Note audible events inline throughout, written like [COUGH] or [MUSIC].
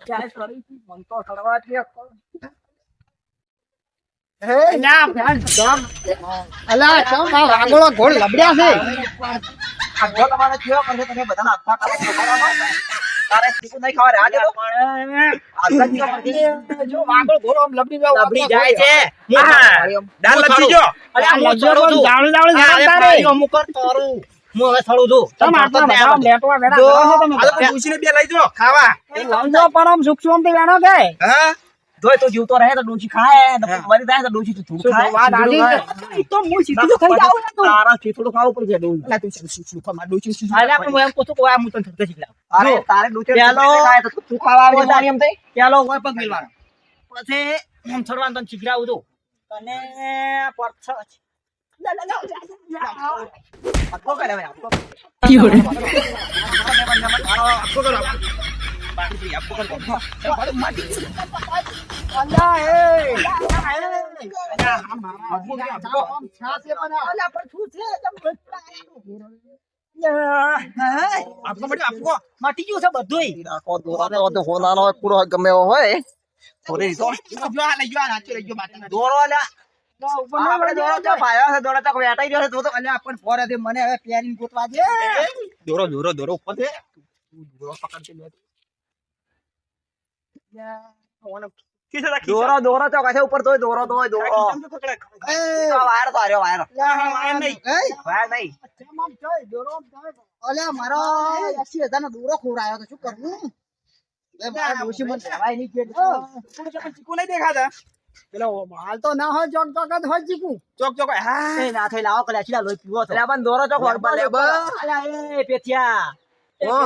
ક્યાં સડી મન તો સડવા દે. અલ્યા, ભેણ, જમ. અલ્યા, ચમ આ વાગોળો ઘોડ લબડ્યા છે આખો તમારે થયો પણ તમે બધાના હાથમાં કાપો તારે ચીકુ નહીં ખાવા રહ્યા તો? હાથમાં જો વાગોળ ઘોડો આમ લબડી જાવ લબડી જાય છે હા. ડાલ લપસી ગયો. અરે આ હું લબડો ચડું પણ છું. દાવળી દાવળી હા, ઝાડતા એ રે. પાડીઓ અમુક વાર તોરું. હું હવે થોડું જો તમે આટલા બધા લેટવા બેઠા જો, છો આ બધા. બે લઈ જો ખાવા એ લવજો પણ આમ સૂક્ષ્મથી વેણો કે હા જોય તો જીવતો રહે તો ડોશી ખાય તો મરી જાય તો ડોશી તો થોડું ખાય. વાત આલી તો હું સીધું તો ખાઈ જાઉં તું. તારા થોડું ખાવું પડશે ડોશી. અલા, તું શું- શું- ખા, ડૂસી શું- અરે ખાવાનું? આપણે એમ પૂછું કે આ હું તને થડકે શીખલા અરે, તારે ડૂસી પેલો ખાય તો તું ખાવા આવજે, તારી એમ થઈ? પેલો હોય પગ મિલવાનો. પછી હું ચડવાનું તને શીખડાવું છું. તને પરછ પણ શું છે? આપકો બેટા, આપકો. મટી ગયું છે બધુંય. થોડી તો. જો લઈ ગયો, ગયો, બાટલા દોરો તો તો ગયો તું તો રાખી દોરો દોરો તો કશે ઉપર તોય દોરો તોય દોરો તો વાયર તો હાર્યો વાયર. વાયર નહીં. વાયર નહીં. કેમ આમ થાય? દોરો આમ થાય. અલ્યા, મારો 80,000 નો દોરો ખોવડાયો તો શું કરવું? એ ડોશી મને લેવાય નહીં ચીકુ નહીં દેખાતા? પેલો હાલ તો ના હોય ચોક ચોક જ હોય ચીકુ. ચોક ચોક હા. ના થઈ લાવો કલા ચીલા લોહી પીવો તો. પણ દોરો તો બરાબર, બરાબર. અલ્યા એ પેથિયા એ ઓ.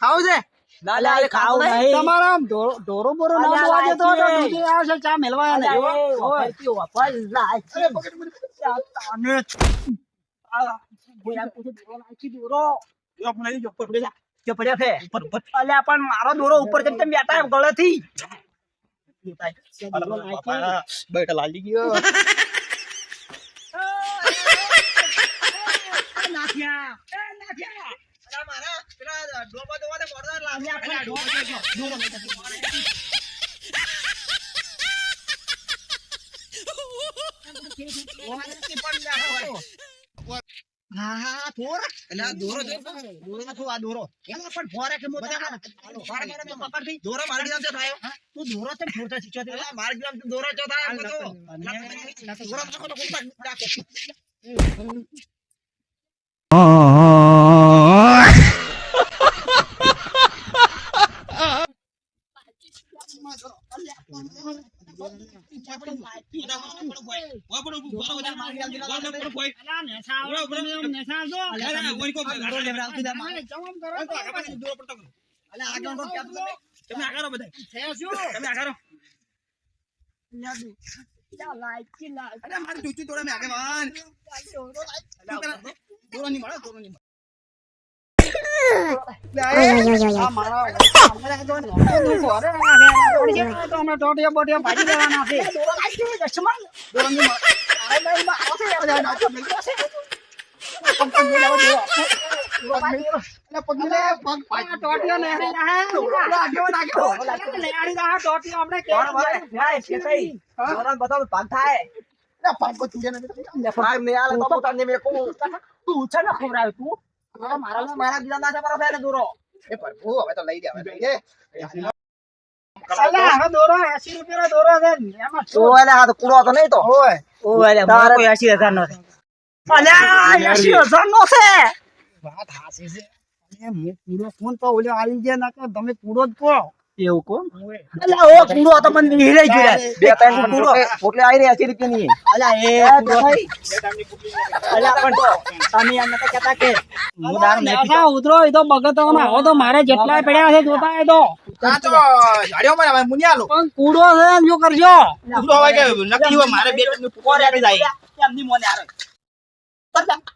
ખાવ છે? ના ના એ ખાવું નહીં. તમારા આમ ઢોરો બોરો ના બોવા તો લાયકી. આવશે ચા મેલવા એને. અલ્યા, એ વફાઈ પીવો, વફાઈ લાયકી. તને. આ, કોઈ આ પૂછે દોરો લાયકી દોરો. જો આપણે લઈ જો ઉપર જા કે પડ્યા છે. અલ્યા પણ મારો દોરો ઉપર કેમ બેઠા ગળેથી. બેટા લાલી ગયો. [LAUGHS] નાથિયા હા હા થોર એટલે દોરો જો દોરો શું આ દોરો? એમાં પણ ફોરે કે હાલો, ફોરે મારે મેં પકડતી. દોરો મારી નામ થાય તું દોરો તો ફોરતા શીખ્યો તે? એટલે મારી નામ દોરો ચો થાય નકર- દોરો તો કોઈ રાખો તમે એમ નેસા આવજો. અલા, દોરો લેવડાવતી જા. મારે જવામ કરો તો. આગળ તો ક્યાં તો તમે? શું? અલા, છે. ને લાયકી, લાયકી. આ મારા અમારે? તું ઘરે ના. છે. આ તો? ટોટિયા બોટિયા ભાજી લેવાના છે. દોરાની માં- અરે ભાઈ, મારો છે. અરે, નાચો તમે છે. જ પગ ભાઈ નથી. તો તું છે ને ખવડાવે તું મારા મારા મારા બીજા ના છે મારા એ તો લઈ દે હવે લઈ દે અલા, હવે દોરો 80 રૂપિયાનો દોરો છે. તો. કુડો નહીં તો ઓય. ઓય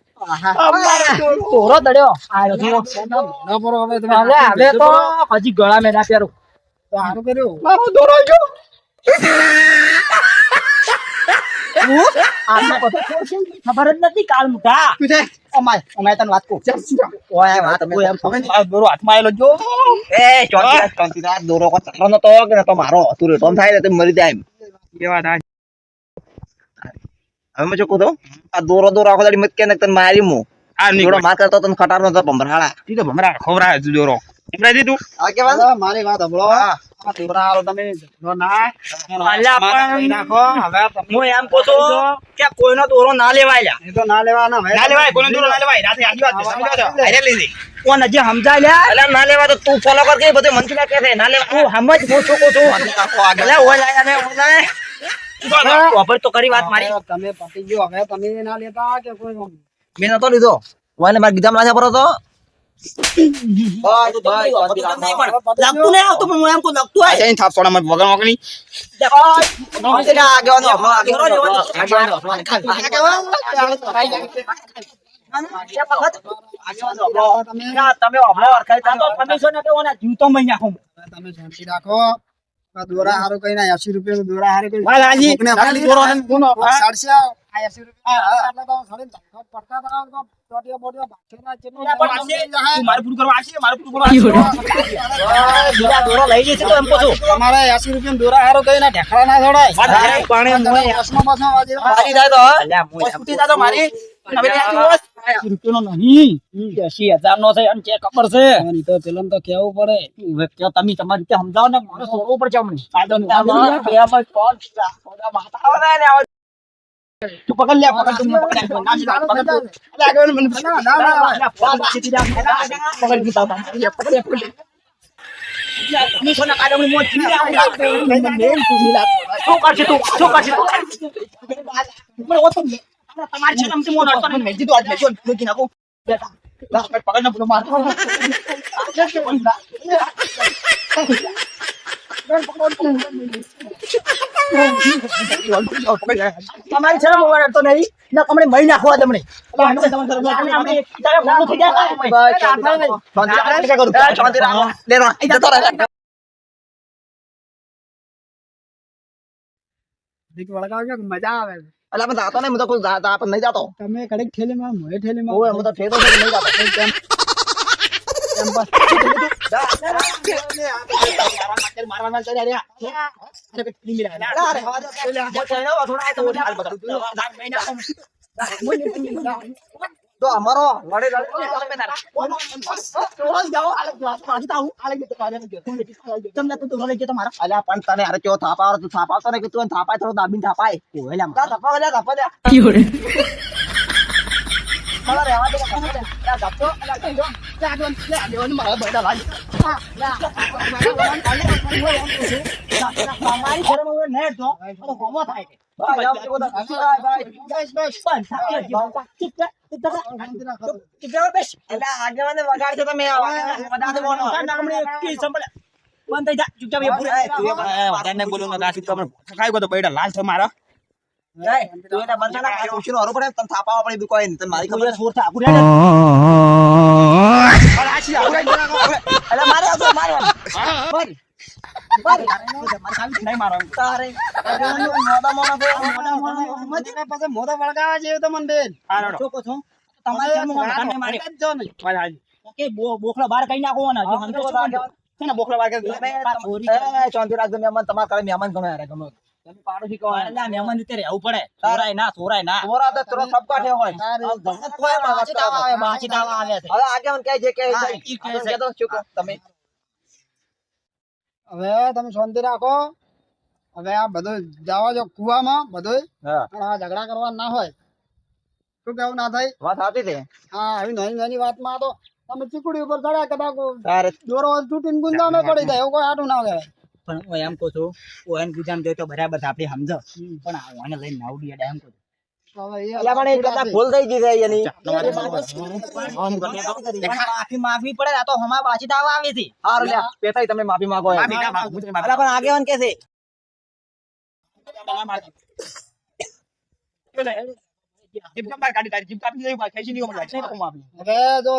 તોરો દડ્યો. આયો તો. હવે તમે હવે હવે તો હજી ગળા મેં પહેરું. સારું કર્યું. મારો દોરો ગયો. ખબર જ નથી કાળ મુઠા. અમાય અમાય તને વાત કહું. ઓય વાત કોઈ એમ આ દોરો હાથમાં આયેલો જો. એ દોરો તારો નતો કે નતો મારો? તું રેટોમ થાય ને તો મરી જાય એમ. એ વાત આ. હવે મેં કહું આ દોરો દોરો આખો દાડી મત કે ને તને મારી મુ. આ નીકળો થોડો માર કરતો તને ખટાર નતો ભમરાળા. ઈ તો ભમરા ખવરાય છે દોરો. ભમરા તું? આ કે વાત? મારી વાત હમળો આ દોરા આલો તમે નો. ના અલ્યા પણ- નાખો. હવે હું એમ છું કે કોઈનો દોરો ના લેવાય એ તો ના લેવાના હવે ના લેવાય, કોઈનો દોરો ના લેવાય. રાતે આજી વાત છે, સમજો છો? હારે લઈ જઈ. કોણ હજી સમજાય લ્યા? અલ્યા ના લેવા તો તું ફોલો કર કે બધું મન કે છે? ના લેવા તું સમજ હું શું કહું છું? આગળ. ઓય લાયા ને ઓફર તો કરી વાત મારી તમે પતી ગયો હવે તમે ના લેતા કે કોઈ મેં નતો લીધો વાને મારા ગીધા માં પર હતો તમે જીવતો મહિના તમે શાંતિ રાખો દોરા હારો કઈ ના એસી રૂપિયા દોરા હારો કઈ વાલ આજી દોરો ને કોનો સાડસા આ એસી રૂપિયા આટલા તો સડે પડતા હતા તો ટોટીઓ મારી. Ini sana kadang mau tidak, તું કરશે તું શું કરશે તું Di kepala kalian, kan, kembali aja. એટલે આપણે જાતો નહીં હું તો કોઈ આપણે નહીં જાતો. તમે કડક ઠેલી માં મોએ ઠેલી માં હું તો ઠેલો છે નહીં જાતો. કેમ? કેમ બસ? મારવાના ચાલ્યા અરે તો અમારો લડે તમને તો તું લડે મારા અલ્યા પણ તને અરે કેવો થાપા થાપાવતો ને કે તું થાપાય થોડો દાબીને થાપાય કોહેલા થપાવ થપા દે મારા રહેવા દે આ ગપ્પો આ ગપ્પો તે આ દોન લે દેવન મારા બડા લાજ હા મારી શરમ હવે ને તો તો ગોમો મોટા વળગાવા મને બેન. ચોખ્ખો છું? તમારે ઓકે બોખલો કઈ નાખો ને જો હંતો છે ને રાખજો મહેમાન તમારા મહેમાન ગમે ગમે. તમે પાડોશી કહો યાર. મહેમાન રીતે રહેવું પડે. ચોરાય ના ચોરાય ના. તમારા તો તરત સબ કાઠે હોય ધમક કોઈ બાચી દાવા આવે, બાચી દાવા આવે છે. હવે આગેવાન કહે છે કે ઈ કહે છે. તો શું તમે હવે તમે શાંતિ રાખો. હવે આ બધું જવા જો કુવામાં બધું. પણ આ ઝઘડા કરવા ના હોય. શું કેવું ના થાય? વાત સાચી છે. હા આવી નાની નાની વાતમાં તો તમે ચીકુડી ઉપર ચડ્યા કદાચ દોરો તૂટીને ગુંદામાં પડી જાય એવું કોઈ આટું ના કહેવાય. પણ હું એમ કહું છું ઓએન ગુજામ જોઈ તો બરાબર છે આપણે સમજો. પણ ઓને લઈને નાવડી એમ કહું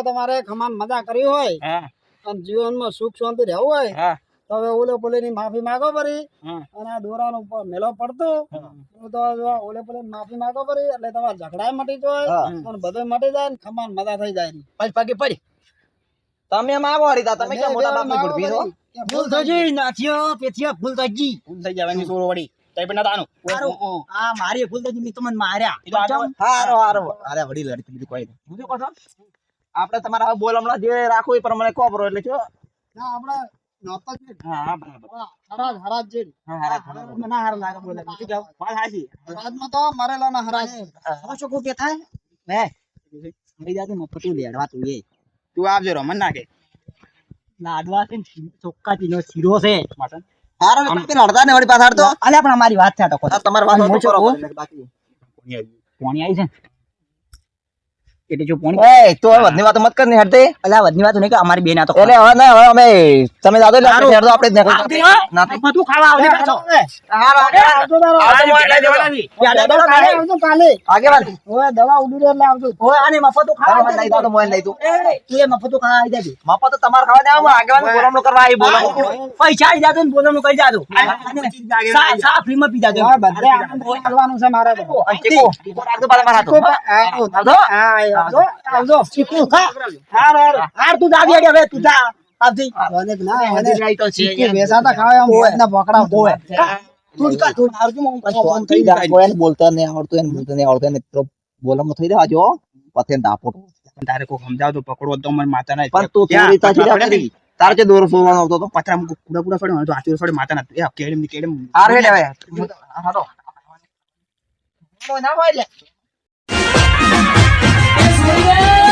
તમારે ખમા મજા કરી હોય જીવનમાં સુખ શાંતિ રહેવું હોય તો હવે ઓલે પોલે ની માફી માંગો પરી. અને આ દોરાનો ઉપર મેલો પડતો. તો તો ઓલે પોલે માફી માંગો પરી એટલે તમારે ઝઘડા મટી જાય. અને બધું મટી જાય ને ખમાન મજા થઈ જાય પછી પગે પડી તમે માગો હરીતા તમે કે મોટા બાપની ગુડભી છો? ભૂલ થઈ ગઈ. નાથિયો પેથિયા ભૂલ થઈ ગઈ. ભૂલ થઈ જવાની સોરો વડી તઈ પણ નાતાનું આ મારી ભૂલ થઈ ગઈ મેં તમને માર્યા. હારો હારો. અરે વડી લડી બીજું કોઈ નહીં. બીજું કહો આપણે તમારા બોલ હમણાં જે રાખવું એ પ્રમાણે કોપરો એટલે જો ના આપણે નહોતા જ. હા હા બરાબર હરાજ હરાજ જે હા હા મને ના લાગે બોલે શું કહું? વાત સાચી. હરાજમાં તો મરેલાના હરાજ હવે શું કે થાય હે મરી જાતું મફતું લેડવા તું એ તું આવજો રમણ નાખે લાડવા છે ને ચોખ્ખાથી શીરો છે માસન. હારો તમે લડતા ને વળી પાછળ તો અલ્યા પણ અમારી વાત છે આ તો તમારી વાત કરો? બાકી કોણી આવી. પોણી આવી છે ને એટલે જો પોણી એ તો હવે વધની વાત મત કર ને હરતે અલ્યા વધની વાત નહીં કે અમારી બેન આ તો એટલે હવે ના હવે અમે તમે દાદો એટલે હરતો આપણે. હો? ના તો- ખાવા આવજે પાછો. આવજો. કાલે કાલે આગેવાન. ઓય દવા ઉડી એટલે આવજો ઓય આને મફતું ખાવા લઈ તો મોય લઈ તું. એ, તું એ મફતું ખાવા આવી જાજે મફત તો તમારે ખાવા દેવામાં આગેવાન બોલામણું કરવા આવી બોલામણું. પૈસા આવી જાજો ને બોલવાનું કરી જાજો સા સા ફ્રીમાં પી જાજો બધે આલવાનું છે મારે તો અને ચીકુ, ચીકુ રાખજો પાછા મારા તો આવજો આવજો આવજો. ચીકુ ખા. હાર હાર. હાર તું દાદી આગે હવે તું જા. આવજી. હજી જાય તો છે. ચીકુ ખાવે આમ મોજના બોકડા હોય. તું કા તું આવજો હું ફોન થઈ જાય. કોઈને બોલતા નહીં આવડતું એને બોલતા નહીં આવડતું. એને તો થઈ જવા પથે ને તારે કોઈ સમજાવ તો પકડો તો મને માતા ના પણ તું તારે જે દોરો આવતો હતો? પતરા મૂકો કુડા કુડા તો આચુર ફડે માતા ના. એ કેડમની કેડમ હાર હેડ હવે. હું તો- હારો. ના હોય લે. Yes, we!